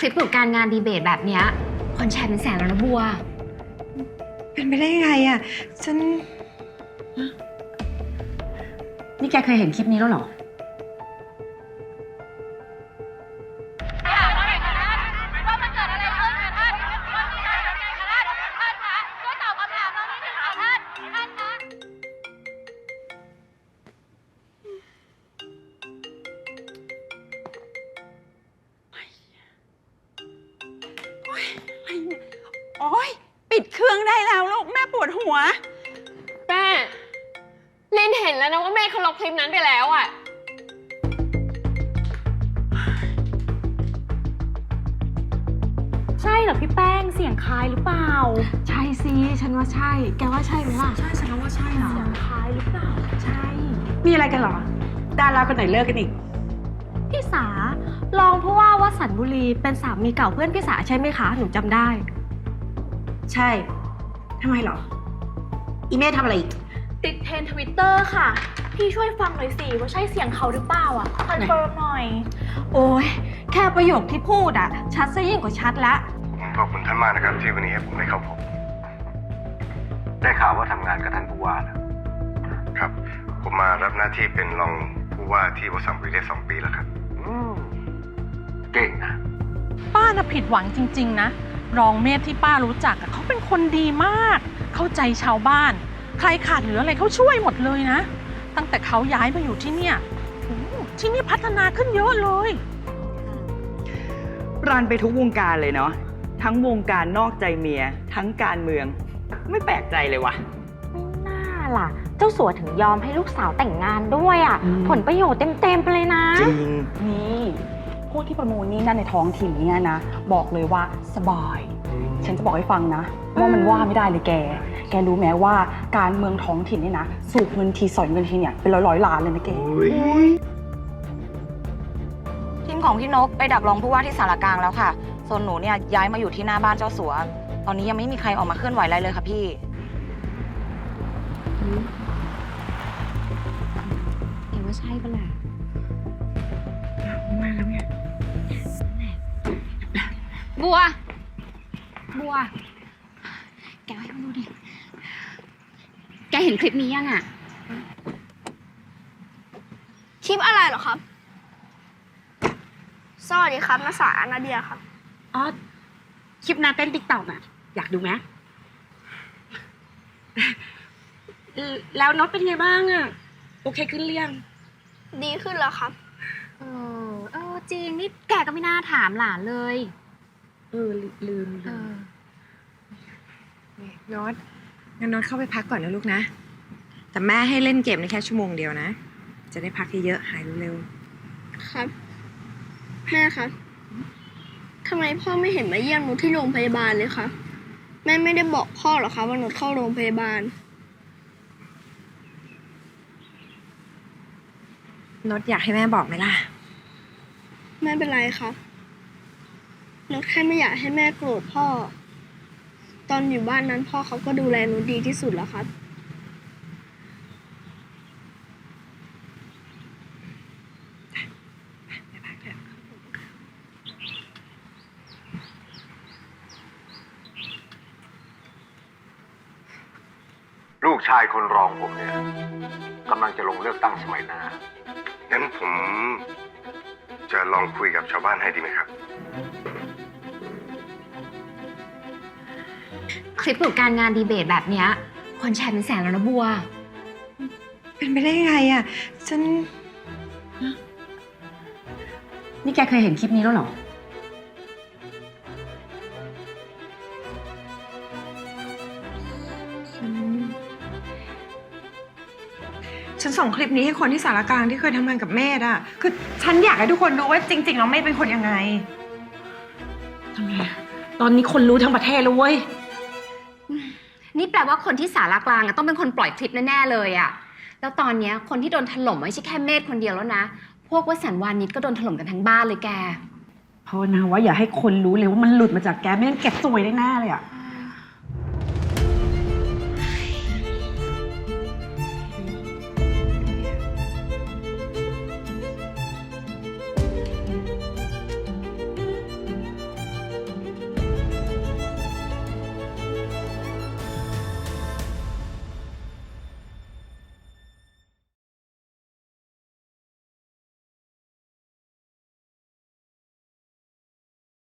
คลิปของการงานดีเบตแบบเนี้ยคนแชร์เป็นแสนแล้วนะบัว เป็นไปได้ยังไงอะฉัน นี่แกเคยเห็นคลิปนี้แล้วเหรอ โอ๊ย ปิดเครื่องได้แล้วลูกแม่ปวดหัว แม่ลินเห็นแล้วนะว่าแม่เขาลบคลิปนั้นไปแล้วอะใช่เหรอพี่แป้งเสียงคล้ายหรือเปล่า ใช่สิฉันว่าใช่ แกว่าใช่ไหมล่ะ ใช่ฉันว่าใช่นะเสียงคล้ายหรือเปล่า ใช่ มีอะไรกันเหรอ ดาราคนไหนเลิกกันอีก พี่สาลองผู้ว่าว่าสันบุรีเป็นสามีเก่าเพื่อนพี่สาใช่ไหมคะ หนูจำได้ ใช่ทำไมเหรอ อีเม่ทำอะไรอีก ติดเทรนทวิตเตอร์ค่ะ พี่ช่วยฟังหน่อยสิว่าใช่เสียงเขาหรือเปล่าอะคอนเฟิร์มหน่อย โอ้ยแค่ประโยคที่พูดอะ ชัดซะยิ่งกว่าชัดละผมขอบคุณท่านมากนะครับ ที่วันนี้ให้ผมได้เข้าพบได้ข่าวว่าทำงานกับท่านผู้ว่าแล้วครับ ผมมารับหน้าที่เป็นรองผู้ว่าที่บริษัทบริได้สองปีแล้วครับอืม เก่งนะ ป้าน่ะผิดหวังจริง ๆ นะ รองเมธที่ป้ารู้จักอะเขาเป็นคนดีมาก เข้าใจชาวบ้าน ใครขาดเหลืออะไรเขาช่วยหมดเลยนะ ตั้งแต่เขาย้ายมาอยู่ที่เนี่ยโอ้โหที่นี่พัฒนาขึ้นเยอะเลย รันไปทุกวงการเลยเนาะทั้งวงการนอกใจเมีย ทั้งการเมือง ไม่แปลกใจเลยวะไม่น่าล่ะ เจ้าสัวถึงยอมให้ลูกสาวแต่งงานด้วยอะผลประโยชน์เต็มๆไปเลยนะ จริง นี่ พวกที่ประมูลนี่นั่นในท้องถิ่นเนี่ยนะ บอกเลยว่าสบาย ฉันจะบอกให้ฟังนะ ว่ามันว่าไม่ได้เลยแก แกรู้ไหมว่าการเมืองท้องถิ่นเนี่ยนะ สูบเงินทีสอยเงินทีเนี่ยเป็นร้อยร้อยๆล้านเลยนะแก ทีมของพี่นกไปดักรองผู้ว่าที่สารกลางแล้วค่ะ ส่วนหนูเนี่ยย้ายมาอยู่ที่หน้าบ้านเจ้าสัว ตอนนี้ยังไม่มีใครออกมาเคลื่อนไหวอะไรเลยค่ะพี่ แกว่าใช่ปะล่ะ บัว บัว แกให้มันดูดิ แกเห็นคลิปนี้ยังอะคลิปอะไรเหรอครับ สวัสดีครับนาสานาเดียครับ อ๋อ คลิปนาเต้นติ๊กต็อกอะอยากดูไหมเอ่อแล้วน็อตเป็นไงบ้างอะโอเคขึ้นหรือยัง ดีขึ้นแล้วครับ เออ เออจริงนี่แกก็ไม่น่าถามหลานเลย เออลืมเอลืมอน็อตงั้นน็อตเข้าไปพักก่อนนะลูกนะ แต่แม่ให้เล่นเกมในแค่ชั่วโมงเดียวนะ จะได้พักเยอะๆหายเร็วครับ แม่ครับทำไมพ่อไม่เห็นมาเยี่ยมหนูที่โรงพยาบาลเลยครับแม่ไม่ได้บอกพ่อหรอคะว่าหนูเข้าโรงพยาบาลน็อตอยากให้แม่บอกไหมล่ะ ไม่เป็นไรครับ หนูแค่ไม่อยากให้แม่โกรธพ่อ ตอนอยู่บ้านนั้นพ่อเขาก็ดูแลหนูดีที่สุดแล้วครับ ลูกชายคนรองผมเนี่ยกำลังจะลงเลือกตั้งสมัยหน้า งั้นผมจะลองคุยกับชาวบ้านให้ดีไหมครับ คลิปของการงานดีเบตแบบเนี้ยคนแชร์เป็นแสนแล้วนะบัว เป็นไปได้ยังไงอะฉัน นี่แกเคยเห็นคลิปนี้แล้วเหรอฉันฉันส่งคลิปนี้ให้คนที่สารกลางที่เคยทำงานกับเมธอะคือฉันอยากให้ทุกคนรู้ว่าจริงๆแล้วเมธเป็นคนยังไง ทำไมตอนนี้คนรู้ทั้งประเทศแล้วเว้ย นี่แปลว่าคนที่สารกลางอะต้องเป็นคนปล่อยคลิปแน่ๆเลยอะแล้วตอนเนี้ยคนที่โดนถล่มไม่ใช่แค่เมธคนเดียวแล้วนะ พวกวสันต์วานิชก็โดนถล่มกันทั้งบ้านเลยแกเพราะนะว่าอย่าให้คนรู้เลยว่ามันหลุดมาจากแกไม่งั้นแกซวยได้แน่เลยอะ